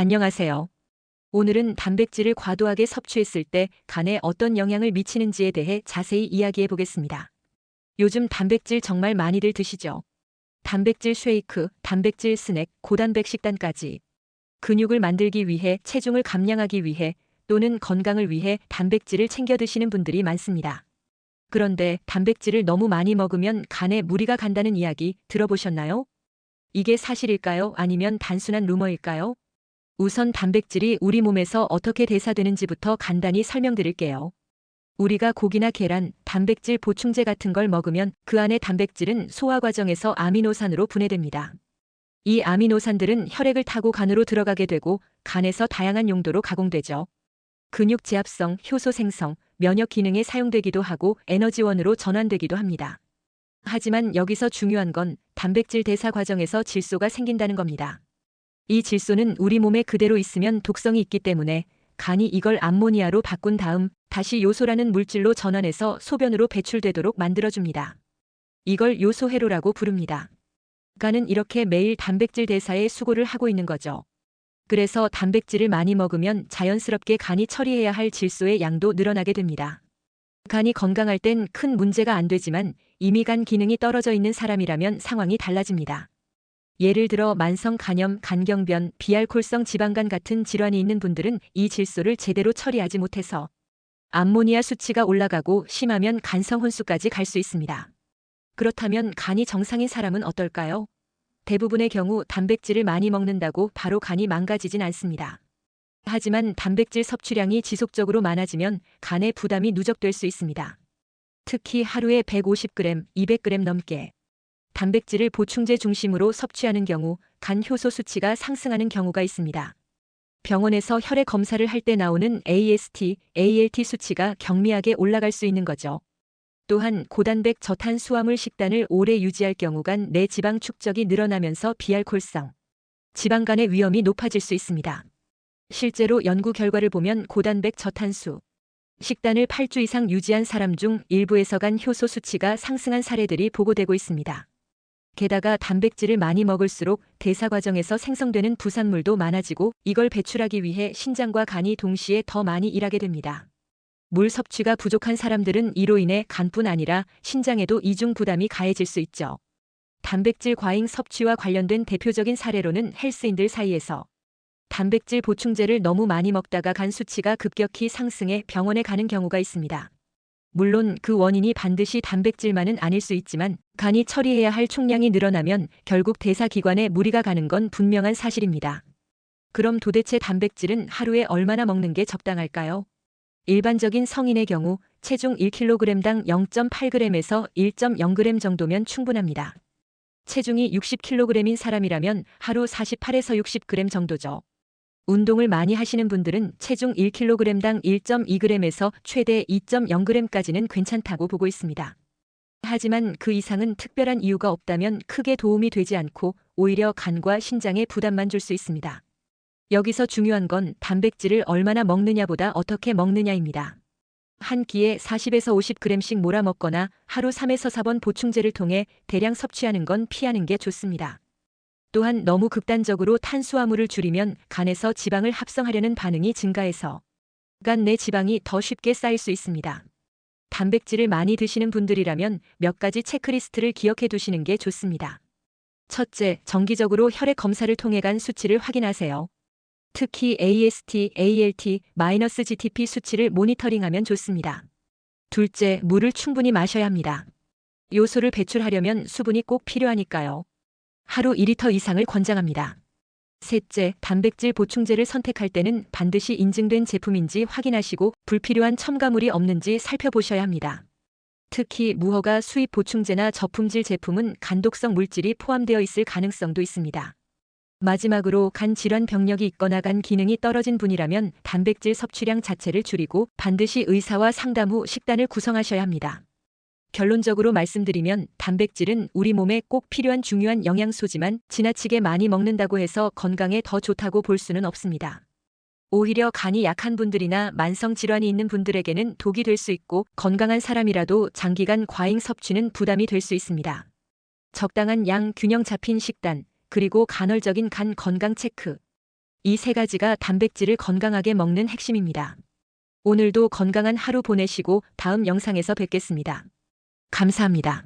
안녕하세요. 오늘은 단백질을 과도하게 섭취했을 때 간에 어떤 영향을 미치는지에 대해 자세히 이야기해 보겠습니다. 요즘 단백질 정말 많이들 드시죠? 단백질 쉐이크, 단백질 스낵, 고단백 식단까지. 근육을 만들기 위해 체중을 감량하기 위해 또는 건강을 위해 단백질을 챙겨 드시는 분들이 많습니다. 그런데 단백질을 너무 많이 먹으면 간에 무리가 간다는 이야기 들어보셨나요? 이게 사실일까요? 아니면 단순한 루머일까요? 우선 단백질이 우리 몸에서 어떻게 대사되는지부터 간단히 설명드릴게요. 우리가 고기나 계란, 단백질 보충제 같은 걸 먹으면 그 안의 단백질은 소화 과정에서 아미노산으로 분해됩니다. 이 아미노산들은 혈액을 타고 간으로 들어가게 되고 간에서 다양한 용도로 가공되죠. 근육 제압성, 효소 생성, 면역 기능에 사용되기도 하고 에너지원으로 전환되기도 합니다. 하지만 여기서 중요한 건 단백질 대사 과정에서 질소가 생긴다는 겁니다. 이 질소는 우리 몸에 그대로 있으면 독성이 있기 때문에 간이 이걸 암모니아로 바꾼 다음 다시 요소라는 물질로 전환해서 소변으로 배출되도록 만들어줍니다. 이걸 요소회로라고 부릅니다. 간은 이렇게 매일 단백질 대사에 수고를 하고 있는 거죠. 그래서 단백질을 많이 먹으면 자연스럽게 간이 처리해야 할 질소의 양도 늘어나게 됩니다. 간이 건강할 땐 큰 문제가 안 되지만 이미 간 기능이 떨어져 있는 사람이라면 상황이 달라집니다. 예를 들어 만성 간염, 간경변, 비알콜성 지방간 같은 질환이 있는 분들은 이 질소를 제대로 처리하지 못해서 암모니아 수치가 올라가고 심하면 간성 혼수까지 갈 수 있습니다. 그렇다면 간이 정상인 사람은 어떨까요? 대부분의 경우 단백질을 많이 먹는다고 바로 간이 망가지진 않습니다. 하지만 단백질 섭취량이 지속적으로 많아지면 간의 부담이 누적될 수 있습니다. 특히 하루에 150g, 200g 넘게 단백질을 보충제 중심으로 섭취하는 경우 간 효소 수치가 상승하는 경우가 있습니다. 병원에서 혈액 검사를 할 때 나오는 AST, ALT 수치가 경미하게 올라갈 수 있는 거죠. 또한 고단백 저탄수화물 식단을 오래 유지할 경우 간 내 지방 축적이 늘어나면서 비알콜성, 지방간의 위험이 높아질 수 있습니다. 실제로 연구 결과를 보면 고단백 저탄수, 식단을 8주 이상 유지한 사람 중 일부에서 간 효소 수치가 상승한 사례들이 보고되고 있습니다. 게다가 단백질을 많이 먹을수록 대사 과정에서 생성되는 부산물도 많아지고 이걸 배출하기 위해 신장과 간이 동시에 더 많이 일하게 됩니다. 물 섭취가 부족한 사람들은 이로 인해 간뿐 아니라 신장에도 이중 부담이 가해질 수 있죠. 단백질 과잉 섭취와 관련된 대표적인 사례로는 헬스인들 사이에서 단백질 보충제를 너무 많이 먹다가 간 수치가 급격히 상승해 병원에 가는 경우가 있습니다. 물론 그 원인이 반드시 단백질만은 아닐 수 있지만 간이 처리해야 할 총량이 늘어나면 결국 대사기관에 무리가 가는 건 분명한 사실입니다. 그럼 도대체 단백질은 하루에 얼마나 먹는 게 적당할까요? 일반적인 성인의 경우 체중 1kg당 0.8g에서 1.0g 정도면 충분합니다. 체중이 60kg인 사람이라면 하루 48에서 60g 정도죠. 운동을 많이 하시는 분들은 체중 1kg당 1.2g에서 최대 2.0g까지는 괜찮다고 보고 있습니다. 하지만 그 이상은 특별한 이유가 없다면 크게 도움이 되지 않고 오히려 간과 신장에 부담만 줄 수 있습니다. 여기서 중요한 건 단백질을 얼마나 먹느냐보다 어떻게 먹느냐입니다. 한 끼에 40에서 50g씩 몰아 먹거나 하루 3에서 4번 보충제를 통해 대량 섭취하는 건 피하는 게 좋습니다. 또한 너무 극단적으로 탄수화물을 줄이면 간에서 지방을 합성하려는 반응이 증가해서 간 내 지방이 더 쉽게 쌓일 수 있습니다. 단백질을 많이 드시는 분들이라면 몇 가지 체크리스트를 기억해 두시는 게 좋습니다. 첫째, 정기적으로 혈액 검사를 통해 간 수치를 확인하세요. 특히 AST, ALT, -GTP 수치를 모니터링하면 좋습니다. 둘째, 물을 충분히 마셔야 합니다. 요소를 배출하려면 수분이 꼭 필요하니까요. 하루 2리터 이상을 권장합니다. 셋째, 단백질 보충제를 선택할 때는 반드시 인증된 제품인지 확인하시고 불필요한 첨가물이 없는지 살펴보셔야 합니다. 특히 무허가 수입 보충제나 저품질 제품은 간독성 물질이 포함되어 있을 가능성도 있습니다. 마지막으로 간 질환 병력이 있거나 간 기능이 떨어진 분이라면 단백질 섭취량 자체를 줄이고 반드시 의사와 상담 후 식단을 구성하셔야 합니다. 결론적으로 말씀드리면 단백질은 우리 몸에 꼭 필요한 중요한 영양소지만 지나치게 많이 먹는다고 해서 건강에 더 좋다고 볼 수는 없습니다. 오히려 간이 약한 분들이나 만성 질환이 있는 분들에게는 독이 될 수 있고 건강한 사람이라도 장기간 과잉 섭취는 부담이 될 수 있습니다. 적당한 양 균형 잡힌 식단, 그리고 간헐적인 간 건강 체크. 이 세 가지가 단백질을 건강하게 먹는 핵심입니다. 오늘도 건강한 하루 보내시고 다음 영상에서 뵙겠습니다. 감사합니다.